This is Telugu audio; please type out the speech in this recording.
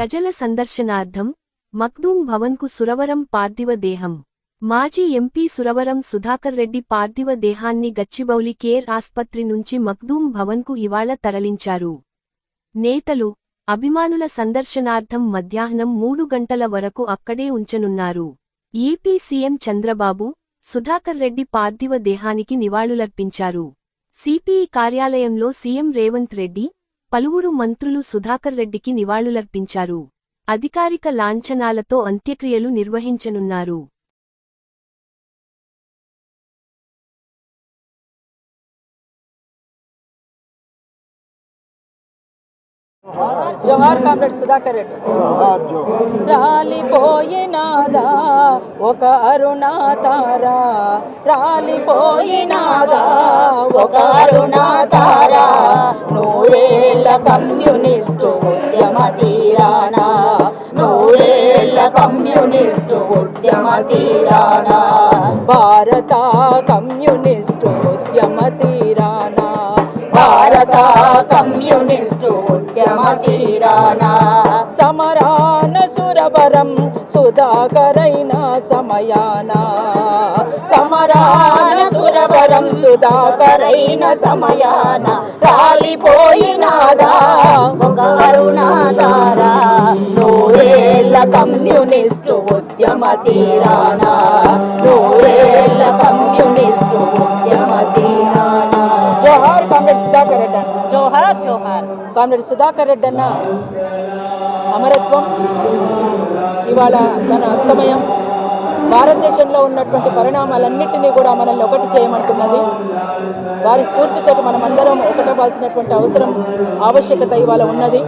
ప్రజల సందర్శనార్థం మక్దూం భవన్కు సురవరం పార్థివ దేహం. మాజీ ఎంపీ సురవరం సుధాకర్ రెడ్డి పార్థివ దేహాన్ని గచ్చిబౌలి కేర్ ఆస్పత్రి నుంచి మక్దూం భవన్కు ఇవాళ తరలించారు. నేతలు అభిమానుల సందర్శనార్థం మధ్యాహ్నం మూడు గంటల వరకు అక్కడే ఉంచనున్నారు. ఏపీ సీఎం చంద్రబాబు సుధాకర్ రెడ్డి పార్థివ దేహానికి నివాళులర్పించారు. సిపిఈ కార్యాలయంలో సీఎం రేవంత్ రెడ్డి పలువురు మంత్రులు సుధాకర్ రెడ్డికి నివాళులర్పించారు. అధికారిక లాంఛనాలతో అంత్యక్రియలు నిర్వహించనున్నారు. జోహార్ కామ్రేడ్ సుధాకర్ రెడ్డి. రాలిపోయినాదా ఒక అరుణాతార? రాలిపోయినాదా ఒక నూరేళ్ళ కమ్యూనిస్టు ఉద్యమ తీరానా నూరేళ్ళ కమ్యూనిస్టు ఉద్యమ తీరానా భారత కమ్యూనిస్టు ఉద్యమ తీరానా భారత కమ్యూనిస్టు ఉద్యమ తీరానా సమరాన సురవరం సుధాకరైన సమయాన? సమరాన సురవరం సుధాకరైన సమయాన? కమ్యూనిస్టు ఉద్యమ తీరానా నూరేళ్ళ కమ్యూనిస్టు ఉద్యమ తీరానా జోహార్ కామ్రేడ్ సుధాకర్ రెడ్డి అన్న. జోహార్? జోహార్. కామ్రేడ్ సుధాకర్ రెడ్డి అన్న. అమరత్వం. ఇవాళ తన అస్తమయం. భారతదేశంలో ఉన్నటువంటి పరిణామాలన్నింటినీ కూడా మనల్ని ఒకటి చేయమంటున్నది. వారి స్ఫూర్తితో మనమందరం ఒకటవ్వాల్సినటువంటి అవసరం ఆవశ్యకత ఇవాళ ఉన్నది.